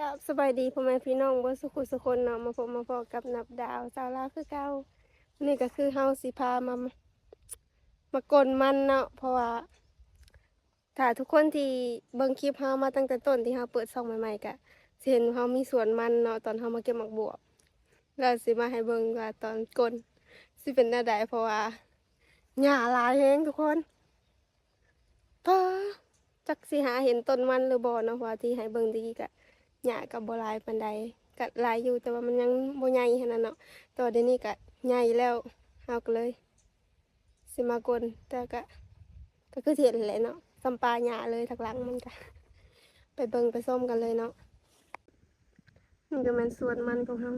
กับสบายดีพ่อแม่พี่น้องเบ่สุขุสุคนเนาะมาพบมาพอกับนับดาวสาวลาวคือเก่านี่ก็คือเฮาสิพามามากลมันเนาะเพราะว่าถ้าทุกคนที่เบิ่งคลิปเฮามาตั้งแต่ต้นที่เฮาเปิดช่องใหม่ๆก็สิเห็นเฮามีสวนมันเนาะตอนเฮามาเก็บหมักบวบแล้วสิมาให้เบิ่งว่าตอนกลสิเป็นหน้าใดเพราะว่าหญ้าหลายแฮงทุกคนป้าจักสิหาเห็นต้นมันหรือบ่เนาะเพราะว่าที่ให้เบิ่งตะกี้ก็ หญ้าก็บ่หลายปานใดก็หลายอยู่แต่ว่ามันยังบ่ใหญ่ขนาดเนาะตอนเดี๋ยวนี้ก็ใหญ่แล้วเฮาก็เลยสิมากลแต่ก็ก็คือเห็นแหละเนาะสำปาหญ้าเลยทักหลังมันก็ไปเบิ่งไปส้มกันเลยเนาะนี่ก็ม่นสวนมันของเฮา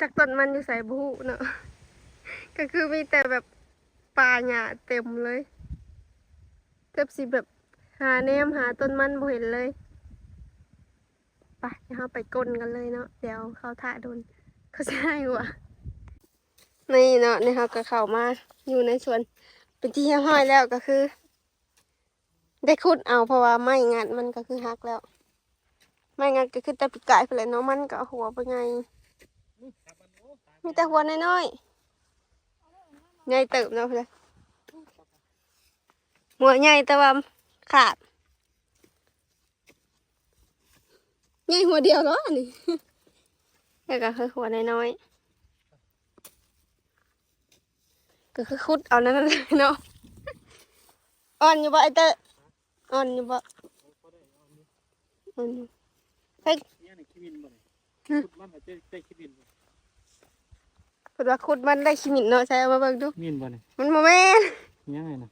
จักต้นมันอยู่ไสบ่ฮู้เนาะ ก็คือมีแต่แบบป่าหญ้าเต็มเลยเกือบสิแบบหาแนมหาต้นมันบ่เห็นเลย ไปเดี๋ยวเราไปก้นกันเลยเนาะเดี๋ยวเขาถ่าโดนเขาจะให้วะนี่เนาะนี่เขาก็เข้ามาอยู่ในสวนเป็นที่เรียบร้อยแล้วก็คือ ได้ขุดเอาเพราะว่าไม้งัดมันก็คือหักแล้ว ไม้งัดก็คือแต่ปีกไก่ไปเลยเนาะมันก็หัวเป็นไงมีแต่หัวน้อยๆใหญ่เติบเนาะเพื่อนหัวใหญ่แต่ว่าขาด ใหญ่หัวเดียวเนาะนี่แล้วก็คือหัวน้อยๆก็คือคุดเอานั่นเนาะอ่อนอยู่บ่ไอเตออ่อนอยู่บ่อ่อนอยู่เฮ้ยขุดมันอาจจะได้ขี้มินบ่เพิ่นว่าคุดมันได้ขี้มินเนาะใช่เอามาเบิ่งดูมินบ่นี่มันบ่แม่นยังไงนะ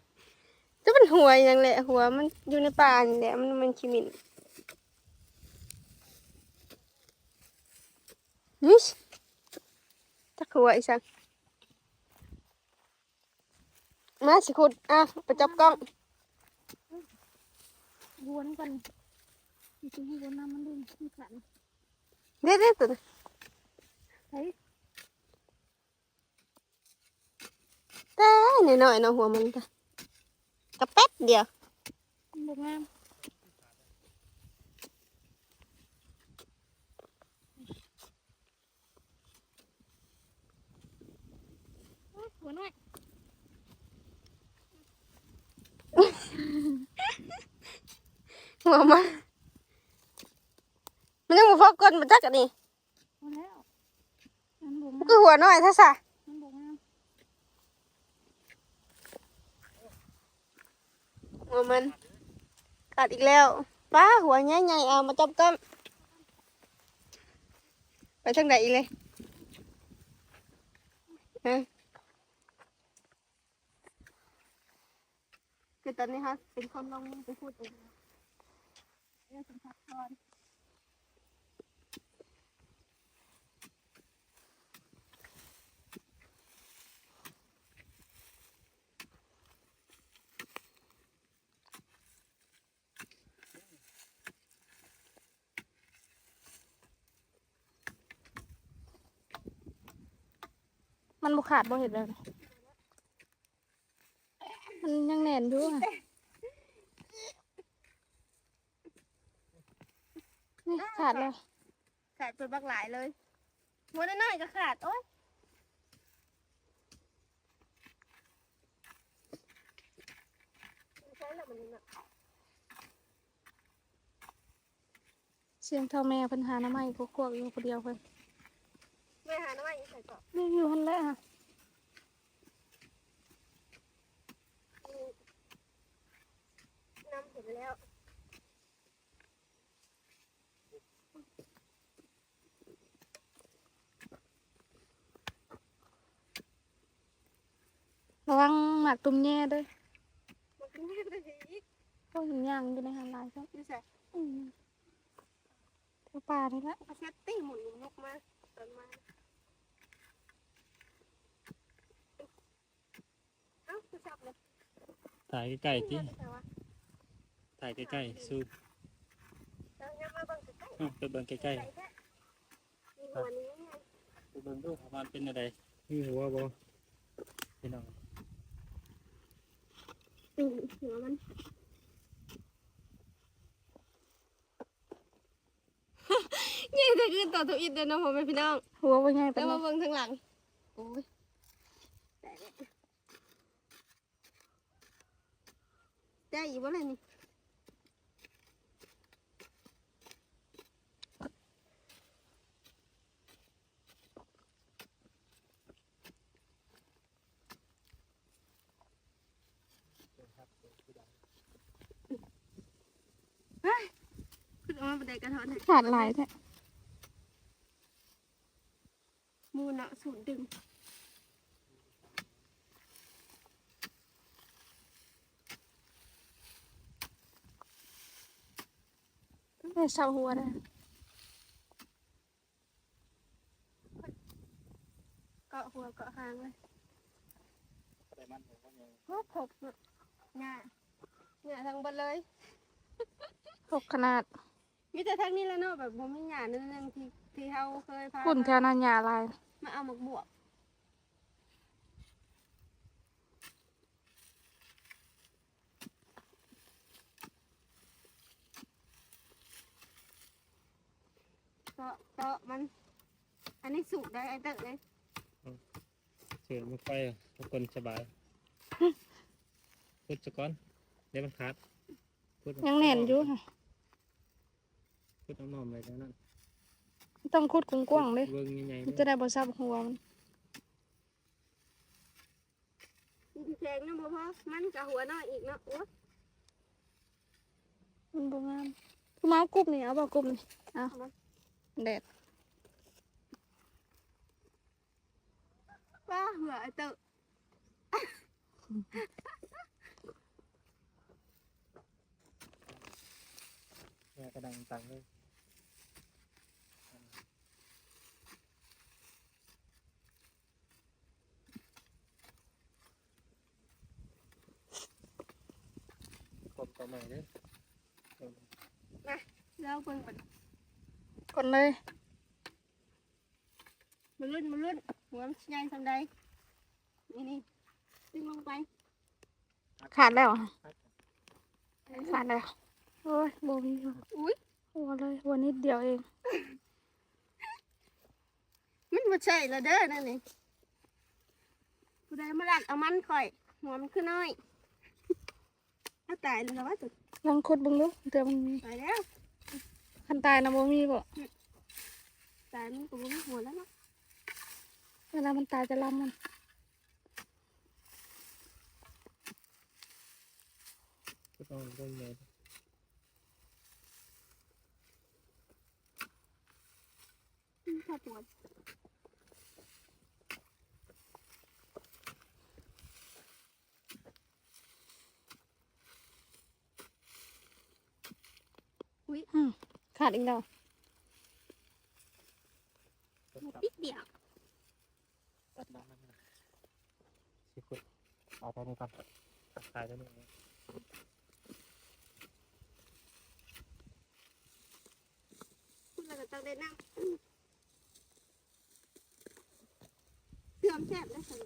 จะเป็นหัวยังแหละหัวมันอยู่ในป่านี่แหละมันมันขี้มิน นี่จักหัวอีสังมาสิขุดอะไปจับกล้องวนกันจริงๆวนน้ำมันดูมันขันเด็ดเด็ดตัวนี้เฮ้ยแต่หน่อยๆเนาะหัวมันจ้ะกระแป๊บเดียวมันบกงามโอ้ยหัวน้อย หัวมันมันยังบ่พอก้นมาจักอันนี้พอแล้วมันบกมันงามก็หัวน้อยท่าซะมันบกงามหัวมันขาดอีกแล้วป้าหัวใหญ่ๆเอามาจับกล้องไปทางไหนอีกเลยฮะคือตอนนี้ฮะเป็นคนลงมือไปพูดเอง เดี๋ยวสัมผัสก่อนมันบุขาดบ่เห็นเลย มันยังแน่นอยู่อะนี่ ขาดแล้วขาดเป็นบักหลายเลยหัวน้อยๆก็ขาดโอ๊ยเสียงเท่าแม่เพันหาน้ำไม้พวกพวกอยู่คนเดียวเพิ่นไม่หาน้อยใส่ก่อนนี่อยู่หันแหละค่ะน้ำเห็นแล้ว ระวังหมากตุ่มแย่ด้วยมันก็ไม่ได้อีกพวกหินย่างอยู่ในหันหลายครับนี่ใส่อืมเท่าป่านี่ละเอาเซตติ้งหมุนลุกมาตอนมาเอ้าจะจับเลยถ่ายใกล้ๆติแต่ว่าถ่ายใกล้ๆซูมเรายังมาเบิ่งใกล้อ้าวไปเบิ่งใกล้ๆใกล้แท้มีหัวนี้ไงๆไปเบิ่งดูว่ามันเป็นอะไรมีหัวบ่พี่น้อง อืมหัวมันนี่จะคือตัวตัวอิดเด้อเนาะพ่อแม่พี่น้องหัวว่าไงเป็แล้นวไงมาเบิ่งทางหลังโอ้ยได้แล้วได้อีกบ่เลยนี่ ขึ้นออกมาบันไดกระท้อนให้ขาดหลายแท้มูนอะสูดดึงไม่เศร้าหัวนะเกาะหัวเกาะหางเลยอะไรมันผมก็ยังโอ้ขบเนาะหน้าหน้าทั้งหมดเลย ตกขนาดมีแต่ทั้งนี้แหล้วเนาะแบบผมมีหน้านึงนึงที่ที่เขาเคยพาคุณแถวนั้นหยาลายมาเอาหมกบวกเกาะเกาะมัน อันนี้สุกได้ไอ้เต๋อเลยเสือมันค่อยทุกคนสบาย พูดสะก้อนเดี๋ยวมันขาดพูดยังแน่นอยู่ค่ะ พูดน้ำนอมเลยแล้วนั่นต้องคุดกว้างๆเลยเบิ้งใหญ่ๆมันเด้จะอได้บ่ซับหัวมันมีแข็งนะบ่พอมันกับหัวน้อยอีกเนาะโอ้มันบ่งามคือมาเอากรุบนี่เอาบ่กรุบนี่เอาแดดป้าเหือไอ้เต๋อแม่กระดังตังเลยคนต่อ ใหม่เด้อแล้วเบิ่งไปกดเลยมันรุ่นมันรุ่นหัวมันใหญ่สำใดนี่นี่ดึงลงไปขาดแล้วอะขาดแล้วโอ้ยบ่มีหัวอุ้ยหัวเลยหัวนิดเดียวเอง มันบ่ใช่และเด้อนั่นนี่ผู้ใดมาลักเอามันข่อย หัวมันคือน้อย ถ้าตายแล้วว่าจะลองคุดเบิ่งดูเดี๋ยวมันมีตายแล้วคันตายนะบ่มีบ่ตายมันก็บ่มีหัวแล้วเนาะเวลามันตายจะลำมันพูดน้ำเบิ้งใหญ่ถ้าปวด อุ้ยอืมขาดอีกแล้วตัดมันตัดปิดเดียวตัดน้ำมันนะสิคุดเอาไปนี่ก่อนตัดสายตัวนี้พูดแล้วก็ต้องได้นั่งเสื่อมแซ่บแล้วสิ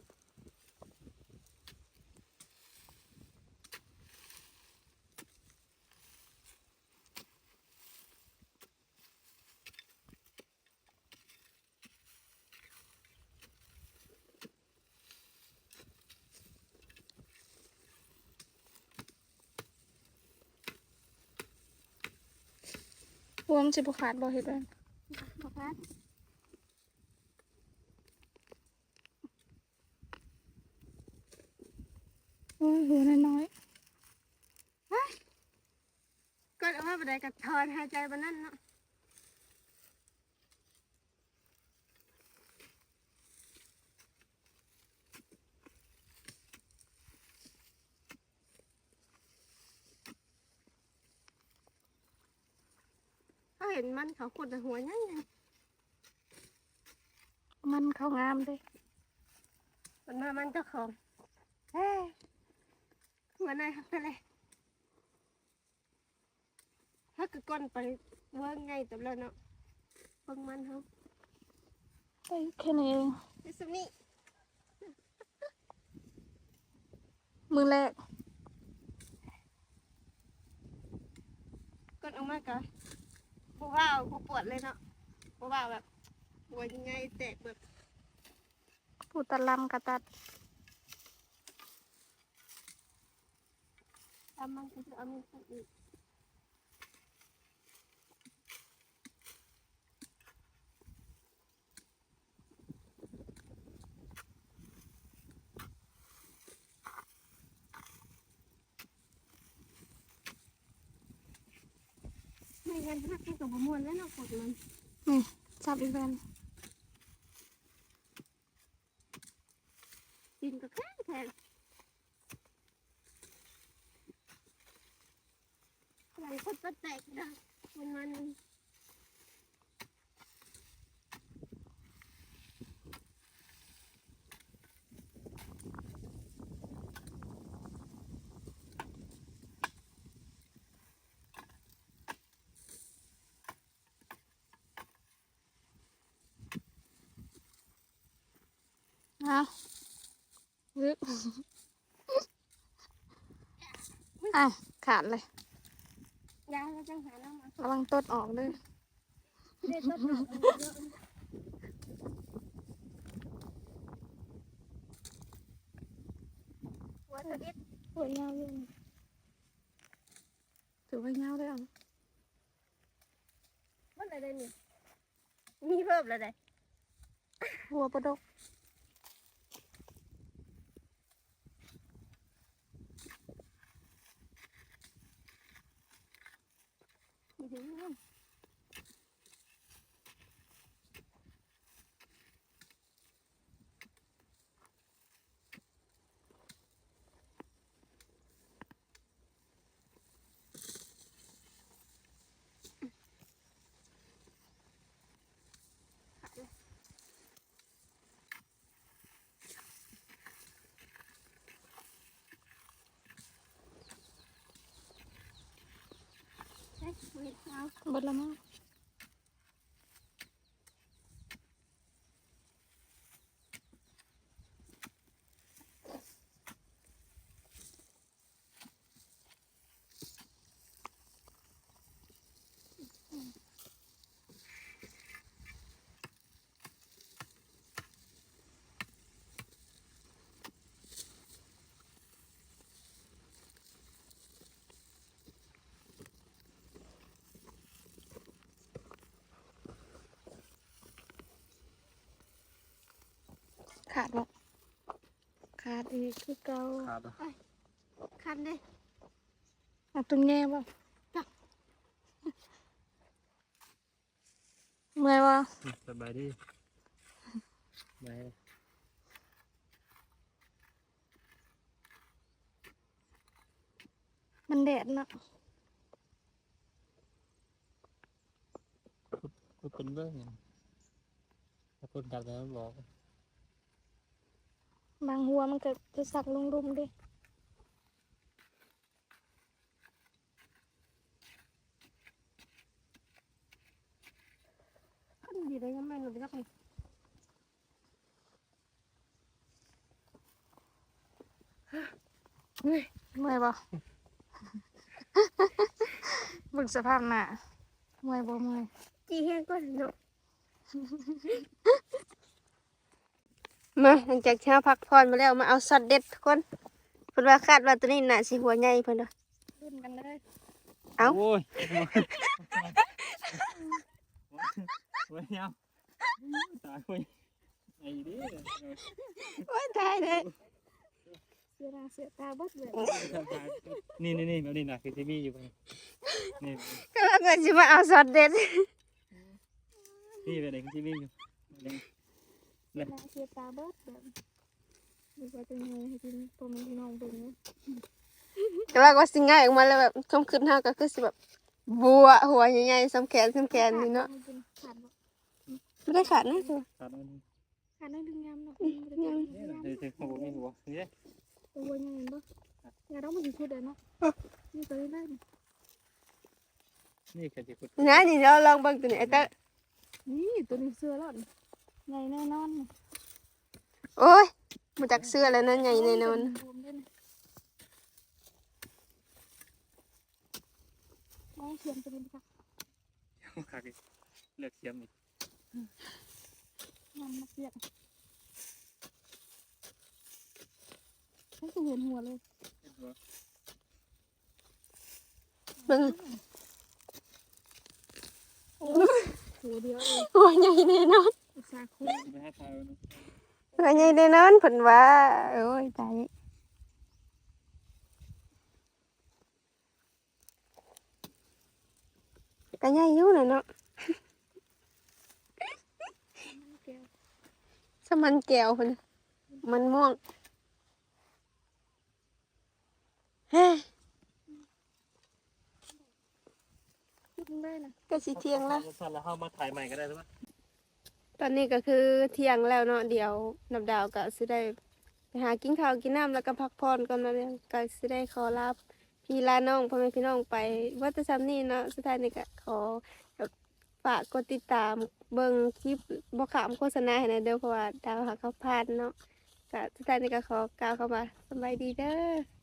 มันสิบ่ขาดบ่เฮ็ดไว้ขอพัดโอ้ยหัวน้อยก็เอามาบันไดกับทอนหายใจบนนั้นเนาะเขาเห็น มันเขาขุดแต่หัวยังไงๆมันเข้างามเด้มันมามันเจ้าของเฮ้ยหัวไหนครับไปเลยถ้าคือก้นไปเวิ้งไงแต่แล้วเนาะเบิ่งมันเขาได้แค่นี้เองไอ้สนี่มือแรกก้นออกมาก่อน ผู้ว่าผู้ปวดเลยเนาะเพราะว่าแบบหัวยังไงแตกแบบปูตะลำกระตัดทำมันก็จะเอามีดอีกไม่งั้นหักที่ตัวประ มวลแล้วเนาะกดมันนี่จับอีกแบนดินก็แข็งแข็งหลังคนก็แตกดังประมาณนั้น เอา ลึกอะขาดเลยยาแล้วจังหาน้ำมาระวังต้นออกเลยเด็ดต้นหอมเยอะหัวตะอิดสวยงามเลยถือว่าเงาเลยอะมันอะไรเนี่ยมีเพิ่มอะไรหัวประดก Mm-hmm. เอ๊ะมีเอา เบดละมั้ง ขาดบ่ขาดอีกคือเก่าขาดปะคันเด้เอาตุ้งแง่บ่จ้ะเมื่อยวะสบายดีไปมันแดดเนาะก็เป็นเรื่องถ้าคนกัดแล้วบอก บางหัวมันก็จะสักลงรุมดิคันดีเลยยังไม่หนุนสักเลยเมื่อยบ่บึกสภาพหน้าเมื่อยบ่เมื่อยจีแห้งก็เนาะ มาหลังจากเช้าพักผ่อนมาแล้วมาเอาสอดเด็ดทุกคนเพิ่นว่าคาดว่าตัวนี้น่ะสิหัวใหญ่เพิ่นว่ารุ่นกันเลยเอ้าโอ้ยโอ้ยยังตายโอ้ยไอ้ดิโอ้ยตายเลยเสียหน้าเสียตาเบิดเลยนี่นี่นี่แบบนี้นะคือที่มีอยู่นี่นี่ก็เราก็สิมาเอาสอดเด็ดนี่แบบไหนคือที่มีอยู่นี่ เสียหน้าเสียตาเบิดแบบดูว่าจะไงให้กินตัวมันน้องเบิ่งเนาะก็เราก็สิง่ายออกมาแล้วแบบคมขึ้นเฮาก็คือสิแบบบัวหัวใหญ่ๆสำแขนสำแขนนี่เนาะขาดบ่ไม่ได้ขาดนะคือขาดมันขาดได้ดึงยามเนาะยังนี่นะเดี๋ยวจะขโมยหัวนี่ตัวยังไงบ่อย่าต้องมาอยู่พูดเลยเนาะนี่ตัวได้นี่แค่ที่คุณนะนี่เราลองเบิ่งตัวนี้ไอ้เตะนี่ตัวนี้เสื้อแล้ว ใหญ่แน่นอนโอ้ยมาจากเสื้อแล้วนั่นใหญ่แน่นอนมองเขียนตัวนี้ค่ะขาดเลือกเสียมอีกมันมาเปียกไม่เคยเห็นหัวเลยเบิ่งหัวเดียวเลยหัวใหญ่แน่นอนอุต สาคุยไม่ให้ทายนะหัวใหญ่แน่นอนเพิ่นว่าโอ้ยตายก็ใหญ่อยู่น่ะเนาะสมันแก้วเพิ่นมันม่วงเฮ้ยได้นะก็สิเที่ยงล้วสั้นแล้วเข้ามาถ่ายใหม่ก็ได้หรือเปล่า ตอนนี้ก็คือเที่ยงแล้วเนาะเดี๋ยวนับดาวก็สิได้ไปหากินข้าวกินน้ำแล้วก็พักผ่อนก่อนมาเนี่ยก็สิได้ขอลาพี่ลาน้องพ่อแม่พี่น้องไปว่าแต่ซ้ำนี่เนาะสุดท้ายนี่ก็ขอฝากกดติดตามเบิ่งคลิปบ่ขามโฆษณาให้หน่อยเด้อเพราะว่าดาวหาเขาพลาดเนาะก็สุดท้ายนี่ก็ขอกล่าวเข้ามาสบายดีเด้อ